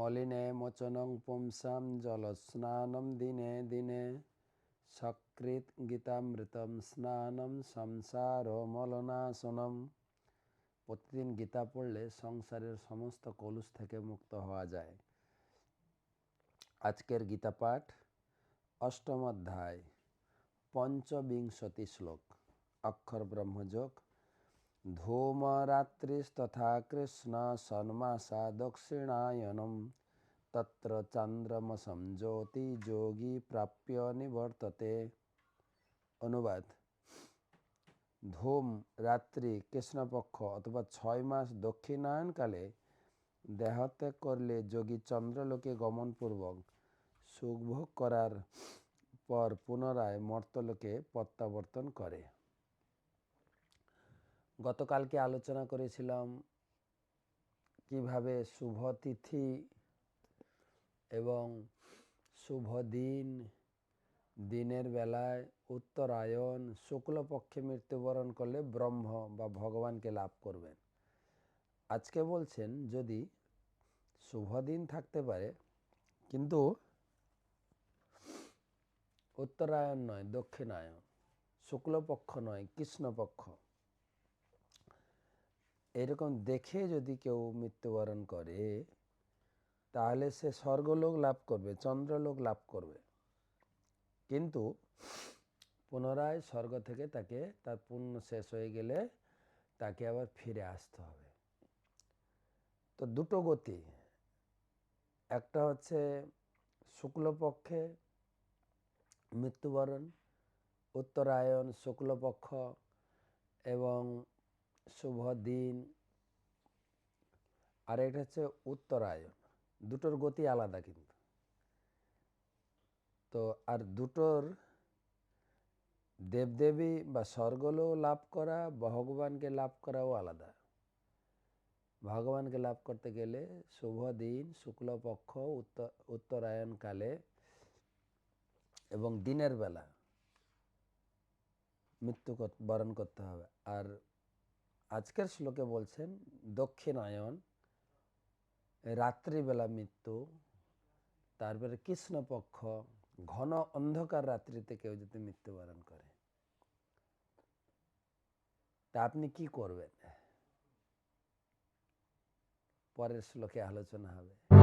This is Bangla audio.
মলিনে মোচনং পুংসাম জলস্নানম দিনে দিনে। সকৃত গীতামৃতম স্নানম সংসার মলনাশনম প্রতিদিন গীতা পড়লে সংসারের সমস্ত কলুষ থেকে মুক্ত হওয়া যায়। আজকের গীতা পাঠ অষ্টম অধ্যায়, পঞ্চবিংশতি শ্লোক, অক্ষর ব্রহ্মযোগ কৃষ্ণ সন্মাসা দক্ষিণায়নম তত্র চন্দ্রমসম জ্যোতি যোগী প্রাপ্য নিবর্ততে অনুবাদ ধূম রাত্রি কৃষ্ণপক্ষ অথবা ছয় মাস দক্ষিণায়নকালে দেহত্যাগ করলে যোগী চন্দ্রলোকে গমনপূর্বক সুখভোগ করার পর পুনরায় মর্তলোকে প্রত্যাবর্তন করে গতকালকে আলোচনা করেছিলাম কীভাবে শুভ তিথি এবং শুভ দিন, দিনের বেলায় উত্তরায়ণ, শুক্লপক্ষে মৃত্যুবরণ করলে ব্রহ্ম বা ভগবানকে লাভ করবেন। আজকে বলছেন, যদি শুভ দিন থাকতে পারে, কিন্তু উত্তরায়ণ নয় দক্ষিণায়ন শুক্লপক্ষ নয়, কৃষ্ণপক্ষ এরকম দেখে যদি কেউ মৃত্যুবরণ করে, তাহলে সে স্বর্গলোক লাভ করবে, চন্দ্রলোক লাভ করবে। কিন্তু পুনরায় স্বর্গ থেকে তাকে, তার পুণ্য শেষ হয়ে গেলে তাকে আবার ফিরে আসতে হবে। তো দুটো গতি। একটা হচ্ছে শুক্লপক্ষে মৃত্যুবরণ, উত্তরায়ণ শুক্লপক্ষ এবং শুভ দিন। আর এটা হচ্ছে উত্তরায়ণ। দুটোর গতি আলাদা কিন্তু। তো আর দুটোর দেবদেবী বা স্বর্গলোক লাভ করা, ভগবানকে লাভ করাও আলাদা। ভগবানকে লাভ করতে গেলে শুভ দিন শুক্লপক্ষ উত্তর উত্তরায়ণকালে এবং দিনের বেলা মৃত্যু বরণ করতে হবে। আর আজকের শ্লোকে বলছেন, দক্ষিণায়ন, রাত্রিবেলা মৃত্যু তারপরে কৃষ্ণপক্ষ, ঘন অন্ধকার রাত্রিতে কেউ যদি মৃত্যুবরণ করে। তা আপনি কি করবেন? পরের শ্লোকে আলোচনা হবে।